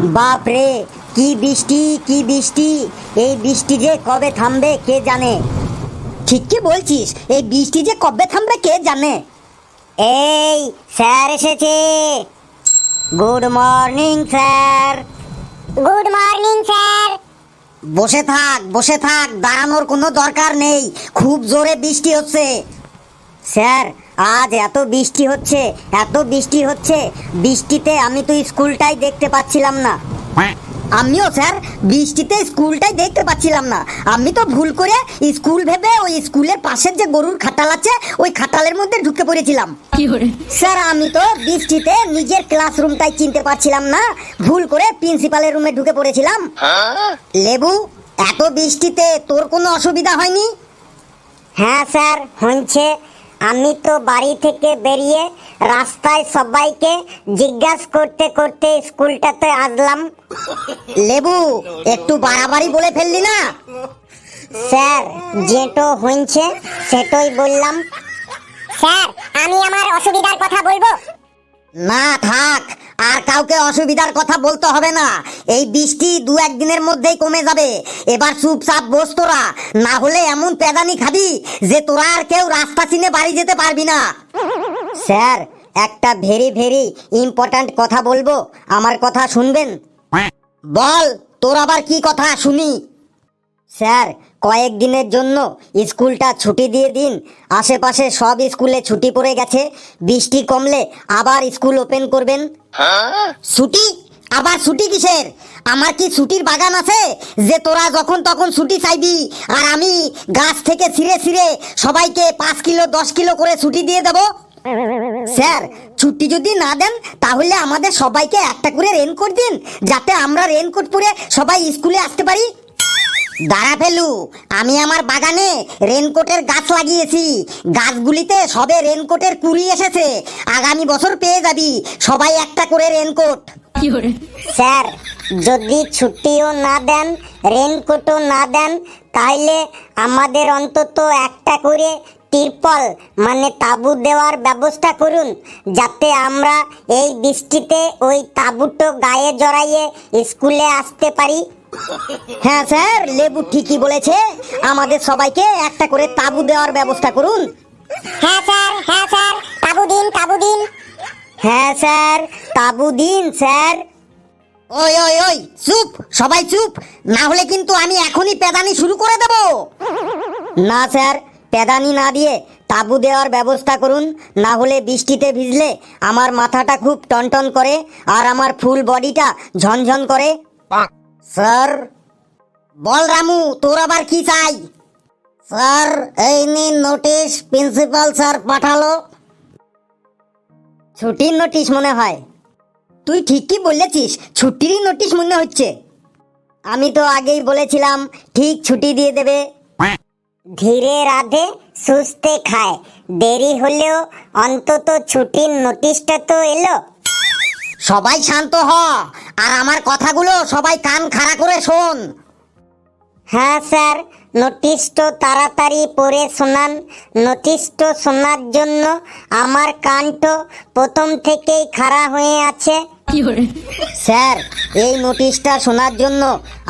বাপ রে কি বৃষ্টি কি বৃষ্টি? এই বৃষ্টি যে কবে থামবে কে জানে? ঠিক কি বলছিস এই বৃষ্টি যে কবে থামবে কে জানে? এই স্যার এসেছে। Good morning sir. Good morning sir. বসে থাক বসে থাক দাঁড়ানোর কোনো দরকার নেই। খুব জোরে বৃষ্টি হচ্ছে। স্যার আজ এত বৃষ্টি হচ্ছে এত বৃষ্টি হচ্ছে বৃষ্টিতে আমি তো স্কুলটাই দেখতে পাচ্ছিলাম না। আমিও স্যার বৃষ্টিতে স্কুলটাই দেখতে পাচ্ছিলাম না। আমি তো ভুল করে স্কুল ভেবে ওই স্কুলের পাশের যে গরুর খাটাল আছে ওই খাটালের মধ্যে ঢুকে পড়েছিলাম। স্যার আমি তো বৃষ্টিতে নিজের ক্লাসরুমটাই চিনতে পারছিলাম না। ভুল করে প্রিন্সিপালের রুমে ঢুকে পড়েছিলাম। লেবু এত বৃষ্টিতে তোর কোনো অসুবিধা হয়নি? হ্যাঁ স্যার হচ্ছে আমি তো বাড়ি থেকে বেরিয়ে রাস্তায় সবাইকে জিজ্ঞাসা করতে করতে স্কুলটাতে আসলাম। লেবু একটু বাড়াবাড়ি বলে ফেললি না? স্যার যেটো হয়েছে সেটাই বললাম। স্যার আমি আমার অসুবিধার কথা বলব? না থাক। আর কাউকে অসুবিধার কথা বলতে হবে না। এই বৃষ্টি দু একদিনের মধ্যেই কমে যাবে। এবার চুপচাপ বস তোরা। না হলে এমন পেদানি খাবি যে তোরা আর কেউ রাস্তা চিনে বাড়ি যেতে পারবি না। স্যার একটা ভেরি ভেরি ইম্পর্ট্যান্ট কথা বলব। আমার কথা শুনবেন? বল তোর আবার কি কথা শুনি? স্যার কয়েকদিনের জন্য স্কুলটা ছুটি দিয়ে দিন। আশেপাশে সব স্কুলে ছুটি পড়ে গেছে। বৃষ্টি কমলে আবার স্কুল ওপেন করবেন। ছুটি? আবার ছুটি কিসের? আমার কি ছুটির বাগান আছে? যে তোরা যখন তখন ছুটি চাইবি। আর আমি গাছ থেকে ছিঁড়ে ছিঁড়ে সবাইকে পাঁচ কিলো, দশ কিলো করে ছুটি দিয়ে দেবো। স্যার, ছুটি যদি না দেন, তাহলে আমাদের সবাইকে একটা করে রেনকোট দিন। যাতে আমরা রেনকোট পরে সবাই স্কুলে আসতে পারি। দাঁড়া ফেলু আমি আমার বাগানে রেনকোটের গাছ লাগিয়েছি। গাছগুলিতে সবে রেনকোটের কুড়ি এসেছে। আগামী বছর পেয়ে যাবি সবাই একটা করে রেনকোট স্যার যদি ছুটিও না দেন রেনকোটও না দেন তাহলে আমাদের অন্তত একটা করে তিরপল মানে তাঁবু দেওয়ার ব্যবস্থা করুন যাতে আমরা এই বৃষ্টিতে ওই তাঁবুটো গায়ে জড়াইয়ে স্কুলে আসতে পারি। হ্যাঁ স্যার লেবু ঠিকই বলেছে। আমাদের সবাইকে একটা করে তাঁবু দেওয়ার ব্যবস্থা করুন। হ্যাঁ স্যার হ্যাঁ স্যার তাবু দিন তাবু দিন। হ্যাঁ স্যার তাবু দিন স্যার। ওই ওই ওই চুপ সবাই চুপ। না হলে কিন্তু আমি এখনই পেদানি শুরু করে দেব। না স্যার পেদানি না দিয়ে তাবু দেওয়ার ব্যবস্থা করুন। না হলে বৃষ্টিতে ভিজলে আমার মাথাটা খুব টনটন করে আর আমার ফুল বডিটা ঝনঝন করে। স্যার? বল রামু, তোর আবার কি চাই? স্যার, এই নিন নোটিশ, প্রিন্সিপাল স্যার পাঠালো। ছুটির নোটিশ মনে হয়। তুই ঠিকই বলেছিস, ছুটিরই নোটিশ মনে হচ্ছে। আমি তো আগেই বলেছিলাম, ঠিক ছুটি দিয়ে দেবে। ধীরে রাধে, সুস্থে খায়। দেরি হলেও অন্তত ছুটির নোটিশটা তো এলো। সবাই শান্ত হ আর আমার কথাগুলো সবাই কান খাড়া করে শোন। হ্যাঁ স্যার নোটিশ তো তাড়াতাড়ি পড়ে শোনান। নোটিশ তো শোনার জন্য আমার কান তো প্রথম থেকেই খাড়া হয়ে আছে। স্যার এই নোটিশটা শোনার জন্য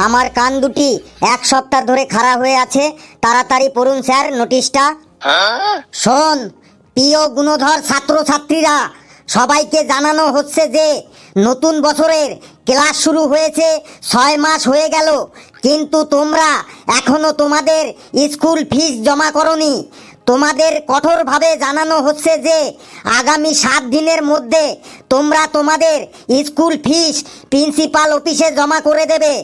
আমার কান দুটি এক সপ্তাহ ধরে খাড়া হয়ে আছে। তাড়াতাড়ি পড়ুন স্যার নোটিশটা। শোন প্রিয় গুণধর ছাত্রছাত্রীরা সবাইকে জানানো হচ্ছে যে নতুন বছরের ক্লাস শুরু হয়েছে, ছয় মাস হয়ে গেল। কিন্তু তোমরা এখনও তোমাদের স্কুল ফিস জমা করনি। তোমাদের কঠোরভাবে জানানো হচ্ছে যে আগামী সাত দিনের মধ্যে তোমরা তোমাদের স্কুল ফিস প্রিন্সিপাল অফিসে জমা করে দেবে।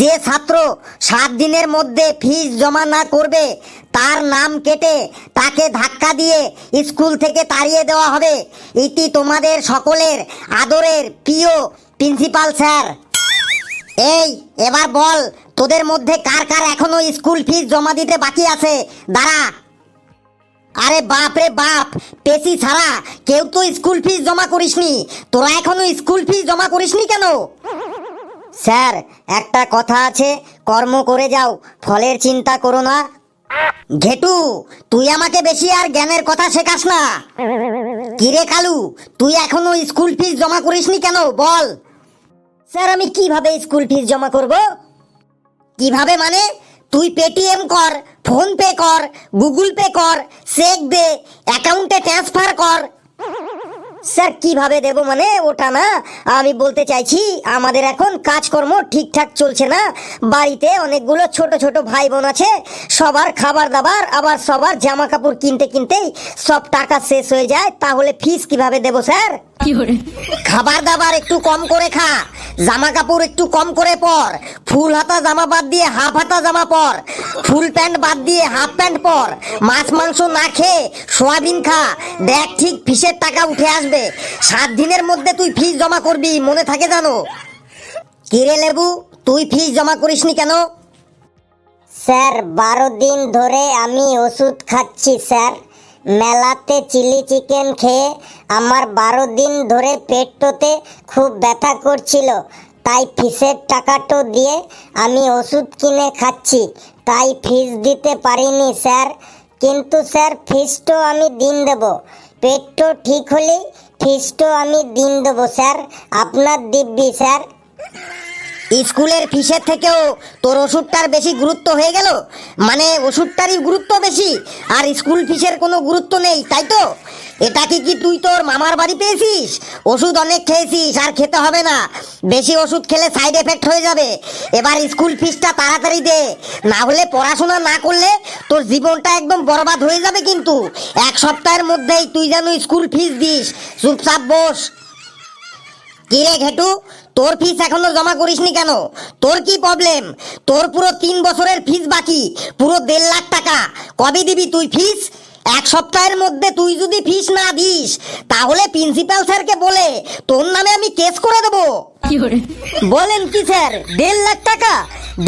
যে ছাত্র সাত দিনের মধ্যে ফিস জমা না করবে, তার নাম কেটে তাকে ধাক্কা দিয়ে স্কুল থেকে তাড়িয়ে দেওয়া হবে। এটি তোমাদের সকলের আদরের প্রিয় প্রিন্সিপাল স্যার। এই, এবার বল, তোদের মধ্যে কার কার এখনও স্কুল ফিস জমা দিতে বাকি আছে? দাঁড়া। আরে বাপ রে বাপ, পেশি ছাড়া কেউ তো স্কুল ফিস জমা করিসনি। তোরা এখনও স্কুল ফিস জমা করিসনি কেন? স্যার, একটা কথা আছে, কর্ম করে যাও, ফলের চিন্তা করো না। ঘেটু, তুই আমাকে বেশি আর জ্ঞানের কথা শেখাস না। কিরে কালু, তুই এখনও স্কুল ফিস জমা করিসনি কেন? বল। স্যার, আমি কীভাবে স্কুল ফিস জমা করব? কীভাবে মানে? তুই পেটিএম কর ফোন পে কর গুগল পে কর চেক দে অ্যাকাউন্টে ট্রান্সফার কর। স্যার কীভাবে দেব মানে? ওটা না আমি বলতে চাইছি আমাদের এখন কাজকর্ম ঠিকঠাক চলছে না। বাড়িতে অনেকগুলো ছোট ছোট ভাই বোন আছে সবার খাবার দাবার আবার সবার জামা কাপড় কিনতে কিনতেই সব টাকা শেষ হয়ে যায়। তাহলে ফিস কীভাবে দেব স্যার? খাবার দাবার একটু কম করে খা জামা কাপড় একটু কম করে পর ফুল হাতা জামা বাদ দিয়ে হাফ হাতা জামা পর ফুল প্যান্ট বাদ দিয়ে হাফ প্যান্ট পর মাছ মাংস না খেয়ে সোয়াবিন খা দেখ ঠিক ফিসের টাকা উঠে আসবে। সাত দিনের মধ্যে তুই ফিস জমা করবি, মনে থাকে জানো? কিরে লেবু, তুই ফিস জমা করিসনি কেন? স্যার, বারো দিন ধরে আমি ওষুধ খাচ্ছি, স্যার। মেলাতে চিলি চিকেন খেয়ে আমার বারো দিন ধরে পেটটোতে খুব ব্যথা করছিল। তাই ফিসের টাকাটো দিয়ে আমি ওষুধ কিনে খাচ্ছি। তাই ফিস দিতে পারিনি, স্যার। কিন্তু, স্যার, ফিসটো আমি দিন দেব। পেটটো ঠিক হলেই ফিসটো আমি দিন দেবো, স্যার। আপনার দিব্যি, স্যার। স্কুলের ফিসের থেকেও তোর ওষুধটার বেশি গুরুত্ব হয়ে গেল? মানে ওষুধটারই গুরুত্ব বেশি, আর স্কুল ফিসের কোনো গুরুত্ব নেই, তাই তো? এটা কি কি তুই তোর মামার বাড়ি পেয়েছিস? ওষুধ অনেক খেয়েছিস, আর খেতে হবে না। বেশি ওষুধ খেলে সাইড এফেক্ট হয়ে যাবে। এবার স্কুল ফিসটা তাড়াতাড়ি দে, না হলে পড়াশোনা না করলে তোর জীবনটা একদম বরবাদ হয়ে যাবে কিন্তু। এক সপ্তাহের মধ্যেই তুই যেন স্কুল ফিস দিস। চুপচাপ বস। কিরে ঘেটু তোর ফিস এখনও জমা করিসনি কেন? তোর কি প্রবলেম তোর পুরো তিন বছরের ফিস বাকি পুরো দেড় লাখ টাকা। কবে দিবি তুই ফিস এক সপ্তাহের মধ্যে তুই যদি ফিস না দিস তাহলে প্রিন্সিপাল স্যারকে বলে তোর নামে আমি কেস করে দেবো। বলেন কি স্যার দেড় লাখ টাকা?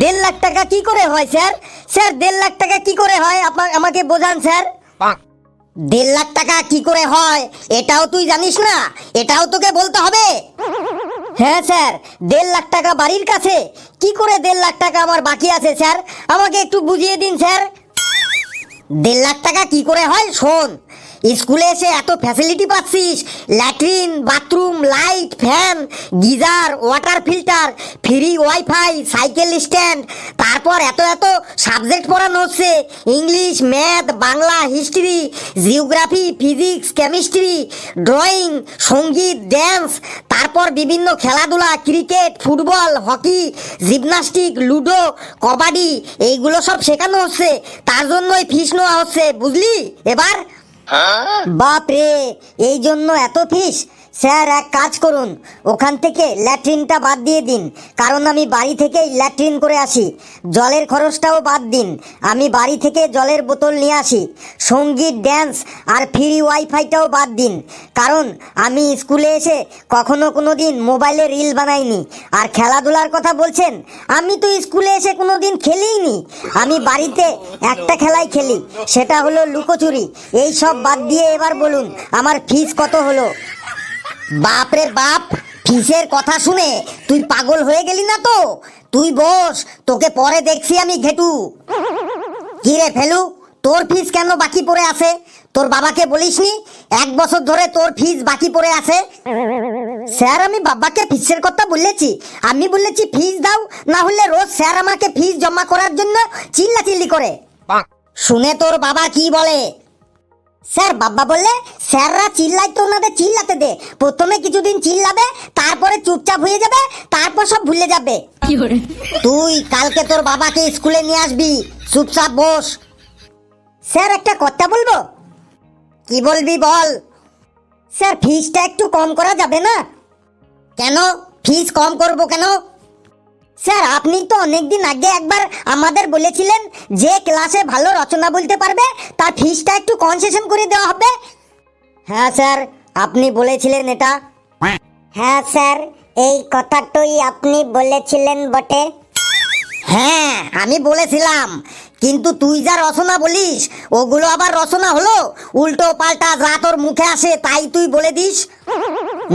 দেড় লাখ টাকা কি করে হয় স্যার স্যার দেড় লাখ টাকা কি করে হয়? আপনার আমাকে বোঝান স্যার। দেড় লাখ টাকা কি করে হয়? এটাও তুই জানিস না? এটাও তোকে বলতে হবে। হ্যাঁ স্যার দেড় লাখ টাকা বাড়ির কাছে। কি করে দেড় লাখ টাকা আমার বাকি আছে স্যার? আমাকে একটু বুঝিয়ে দিন স্যার। দেড় লাখ টাকা কি করে হয়? শোন স্কুলে এসে এত ফ্যাসিলিটি পাচ্ছিস? Latrine, bathroom, light, fan, geyser water filter free wifi cycle stand তারপর এত এত সাবজেক্ট পড়ানো হচ্ছে। English math Bangla history geography physics chemistry drawing সংগীত ড্যান্স তারপর বিভিন্ন খেলাধুলা cricket football hockey gymnastic ludo kabaddi, এইগুলো সব শেখানো হচ্ছে। তার জন্যই ফিস নেওয়া হচ্ছে, বুঝলি? এবার বাপ রে এই জন্য এত ফিস? স্যার, এক কাজ করুন। ওখান থেকে ল্যাট্রিনটা বাদ দিয়ে দিন। কারণ আমি বাড়ি থেকেই ল্যাট্রিন করে আসি। জলের খরচটাও বাদ দিন। আমি বাড়ি থেকে জলের বোতল নিয়ে আসি। সংগীত, ড্যান্স আর ফ্রি ওয়াইফাইটাও বাদ দিন। কারণ আমি স্কুলে এসে কখনো কোনো দিন মোবাইলে রিল বানাইনি। আর খেলাধুলার কথা বলছেন, আমি তো স্কুলে এসে কোনো দিন খেলিনি আমি বাড়িতে একটা খেলাই খেলি, সেটা হলো লুকোচুরি। এই সব বাদ দিয়ে এবার বলুন, আমার ফিস কত হলো? বাপরে বাপ ফিসের কথা শুনে? তুই পাগল হয়ে গেলি না তো? তুই বস তোকে পরে দেখছি আমি ঘেটু। কি রে ফেলু তোর ফিস কেন বাকি পড়ে আছে? তোর বাবাকে বলিসনি এক বছর ধরে তোর ফিস বাকি পড়ে আছে? স্যার আমি বাবাকে ফিসের কথা বলেছি। আমি বলেছি ফিস দাও না হলে রোজ স্যার আমাকে ফিস জমা করার জন্য চিল্লা চিল্লি করে শুনে তোর বাবা কি বলে? স্যার বাবা বললে স্যাররা চিল্লাই তো ওনাদের চিল্লাতে দে। প্রথমে কিছুদিন চিল্লাবে তারপরে চুপচাপ হয়ে যাবে তারপর সব ভুলে যাবে। তুই কালকে তোর বাবাকে স্কুলে নিয়ে আসবি। চুপচাপ বস। স্যার একটা কথা বলব? কি বলবি বল? স্যার ফিজটা একটু কম করা যাবে না? কেন? ফিজ কম করব কেন? স্যার আপনি তো অনেকদিন আগে একবার আমাদের বলেছিলেন যে ক্লাসে ভালো রচনা বলতে পারবে তার ফিসটা একটু কনসেশন করে দেওয়া হবে। হ্যাঁ স্যার আপনি বলেছিলেন এটা। হ্যাঁ স্যার এই কথাটাই আপনি বলেছিলেন বটে। হ্যাঁ আমি বলেছিলাম কিন্তু তুই যা রচনা বলিস ওগুলো আবার রচনা হলো উল্টো পাল্টা যা তোর মুখে আসে তাই তুই বলে দিস।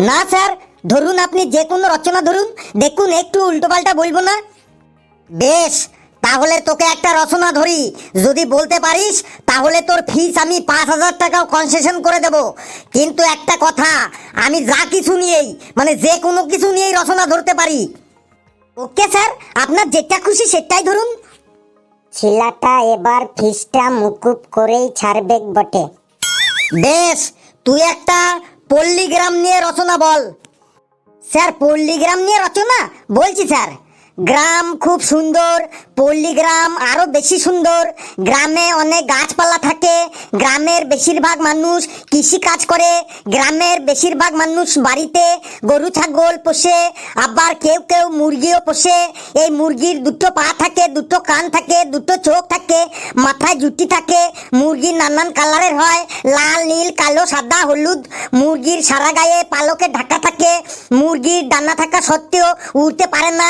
না স্যার ধরুন আপনি যে কোনো রচনা ধরুন দেখুন একটু উল্টো পাল্টা বলব না। বেশ তাহলে তোকে একটা রচনা ধরি। যদি বলতে পারিস তাহলে তোর ফিস আমি পাঁচ হাজার টাকাও কনসেশন করে দেব। কিন্তু একটা কথা আমি যা কিছু নিয়েই মানে যে কোনো কিছু নিয়েই রচনা ধরতে পারি। ওকে স্যার আপনার যেটা খুশি সেটাই ধরুন। ছেলেটা এবার ফিসটা মুকুব করেই ছাড়বে বটে। বেশ তুই একটা পল্লীগ্রাম নিয়ে রচনা বল। স্যার পল্লীগ্রাম নিয়ে রচনা? বলছি স্যার। গ্রাম খুব সুন্দর পল্লী গ্রাম আরও বেশি সুন্দর। গ্রামে অনেক গাছপালা থাকে, গ্রামের বেশিরভাগ মানুষ কৃষি কাজ করে, গ্রামের বেশিরভাগ মানুষ বাড়িতে গরু, ছাগল পোষে, আবার কেউ কেউ মুরগিও পোষে। এই মুরগির দুটো পা থাকে, দুটো কান থাকে, দুটো চোখ থাকে, মাথায় জুটি থাকে, মুরগি নানান কালারের হয়, লাল, নীল, কালো, সাদা, হলুদ। মুরগির সারা গায়ে পালকে ঢাকা থাকে, মুরগির ডানা থাকা সত্ত্বেও উড়তে পারে না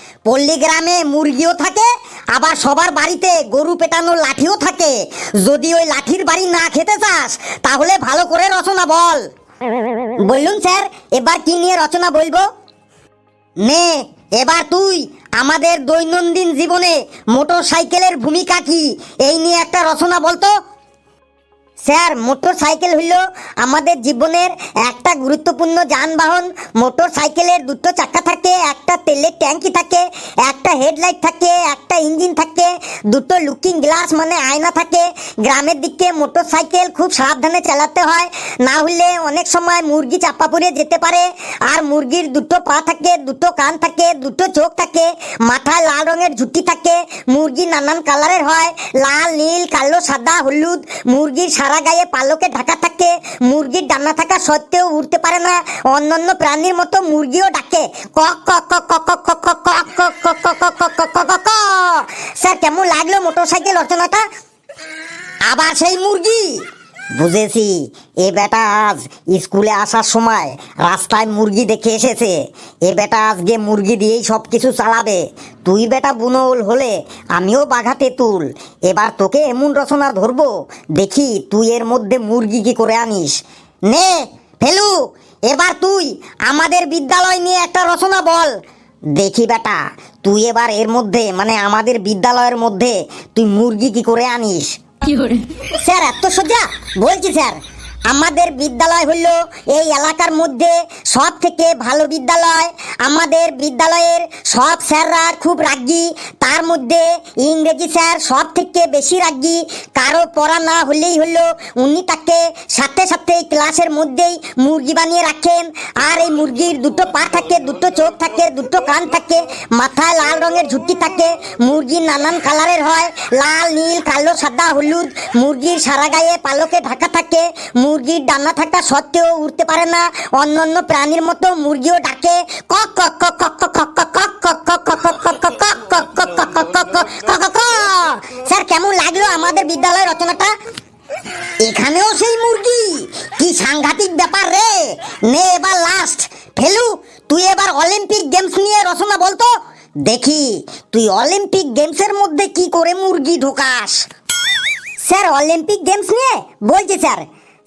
পল্লীগ্রামে মুরগিও থাকে, আবার সবার বাড়িতে গরু পেটানোর লাঠিও থাকে। যদি ওই লাঠির বাড়ি না খেতে চাস, তাহলে ভালো করে রচনা বল। বললুন স্যার, এবার কি নিয়ে রচনা বলব? নে, এবার তুই আমাদের দৈনন্দিন জীবনে মোটর সাইকেলের ভূমিকা কি? এই নিয়ে একটা রচনা বলতো। স্যার মোটর সাইকেল হইল আমাদের জীবনের একটা গুরুত্বপূর্ণ যানবাহন। মোটর সাইকেলের দুটো চাকা থাকে, একটা তেলের ট্যাঙ্কি থাকে, একটা হেডলাইট থাকে, একটা ইঞ্জিন থাকে, দুটো লুকিং গ্লাস মানে আয়না থাকে। গ্রামের দিকে মোটর সাইকেল খুব সাবধানে চালাতে হয়, না হলে অনেক সময় মুরগি চাপা পড়ে যেতে পারে। আর মুরগির দুটো পা থাকে, দুটো কান থাকে, দুটো চোখ থাকে মাথায় লাল রঙের ঝুটি থাকে, মুরগি নানান কালারের হয়, লাল, নীল, কালো, সাদা, হলুদ, মুরগির সারা গায়ে পালকে ঢাকা থাকে মুরগির ডানা থাকা সত্ত্বেও উড়তে পারে না অন্যান্য প্রাণীর মতো মুরগিও ডাকে। স্যার কেমন লাগল মোটরসাইকেল রচনাটা আবার সেই মুরগি বুঝেছি, এ বেটা আজ স্কুলে আসার সময় রাস্তায় মুরগি দেখে এসেছে। এ বেটা আজকে মুরগি দিয়েই সব কিছু চালাবে। তুই বেটা বুনল হলে আমিও বাঘা তেঁতুল। এবার তোকে এমন রচনা ধরবো, দেখি তুই এর মধ্যে মুরগি কি করে আনিস। নে, ফেলু, এবার তুই আমাদের বিদ্যালয় নিয়ে একটা রচনা বল। দেখি বেটা, তুই এবার এর মধ্যে মানে আমাদের বিদ্যালয়ের মধ্যে তুই মুরগি কি করে আনিস? স্যার এত সোজা? বলছি স্যার। আমাদের বিদ্যালয় হইল এই এলাকার মধ্যে সব থেকে ভালো বিদ্যালয়। আমাদের বিদ্যালয়ের সব স্যাররা খুব রাগী। তার মধ্যে ইংরেজি স্যার সব থেকে বেশি রাগী। কারও পড়া না হলেই হলো উনি তাকে সাথে সাথে ক্লাসের মধ্যেই মুরগি বানিয়ে রাখেন। আর এই মুরগির দুটো পা থাকে, দুটো চোখ থাকে, দুটো কান থাকে, মাথায় লাল রঙের ঝুঁটি থাকে, মুরগি নানান কালারের হয়, লাল, নীল, কালো, সাদা, হলুদ, মুরগির সারা গায়ে পালকে ঢাকা থাকে মুরগির ডানা থাকা সত্ত্বেও উড়তে পারে না অন্য অন্য প্রাণীর মতো মুরগিও ডাকে। স্যার কেমন লাগল আমাদের বিদ্যালয়ের রচনাটা এখানেও সেই মুরগি কি সাংঘাতিক ব্যাপার রে নে এবার লাস্ট ফেলু তুই এবার অলিম্পিক গেমস নিয়ে রচনা বলতো দেখি তুই অলিম্পিক গেমসের মধ্যে কি করে মুরগি ঢোকাস স্যার অলিম্পিক গেমস নিয়ে বলছি স্যার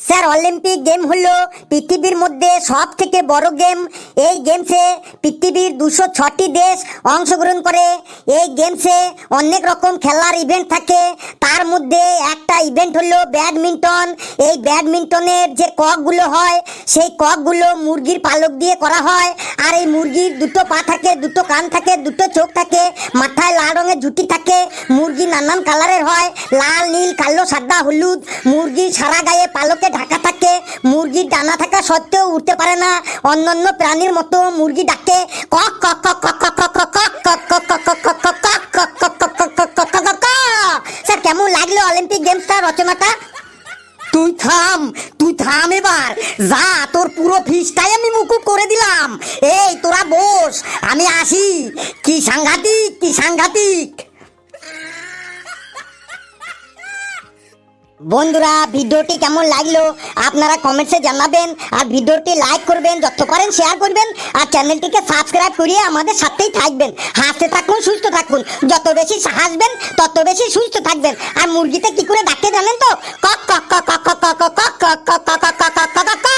স্যার, অলিম্পিক গেম হলো পৃথিবীর মধ্যে সব থেকে বড় গেম। এই গেমসে পৃথিবীর দুশো ছটি দেশ অংশগ্রহণ করে। এই গেমসে অনেক রকম খেলার ইভেন্ট থাকে। তার মধ্যে একটা ইভেন্ট হলো ব্যাডমিন্টন। এই ব্যাডমিন্টনের যে ককগুলো হয়, সেই ককগুলো মুরগির পালক দিয়ে করা হয়। আর এই মুরগির দুটো পা থাকে, দুটো কান থাকে, দুটো চোখ থাকে, মাথায় লাল রঙের ঝুঁটি থাকে, মুরগি নানান কালারের হয়, লাল, নীল, কালো, সাদা, হলুদ, মুরগির সারা গায়ে পালকে ঢাকা থাকে মুরগির ডানা থাকা সত্ত্বেও উঠতে পারে না অন্যান্য প্রাণীর মতো মুরগি ডাকে কক কক কক কক কক কক কক কক কক কক কক কক কক কক কক কক কক কক কক। স্যার কেমন লাগল অলিম্পিক গেমসটা রচনাটা তুই থাম তুই থাম এবার যা তোর পুরো ফিসটাই আমি মুকুব করে দিলাম এই তোরা বস আমি আসি কি সাংঘাতিক কি সাংঘাতিক বন্ধুরা ভিডিওটি কেমন লাগল আপনারা কমেন্টসে জানাবেন আর ভিডিওটি লাইক করবেন যত পারেন শেয়ার করবেন আর চ্যানেলটিকে সাবস্ক্রাইব করিয়ে আমাদের সাথেই থাকবেন হাসতে থাকুন সুস্থ থাকুন যত বেশি হাসবেন তত বেশি সুস্থ থাকবেন আর মুরগিতে কি করে ডাকে জানেন তো কক কক কক কক কক কক কক কক কক কক কক কক কক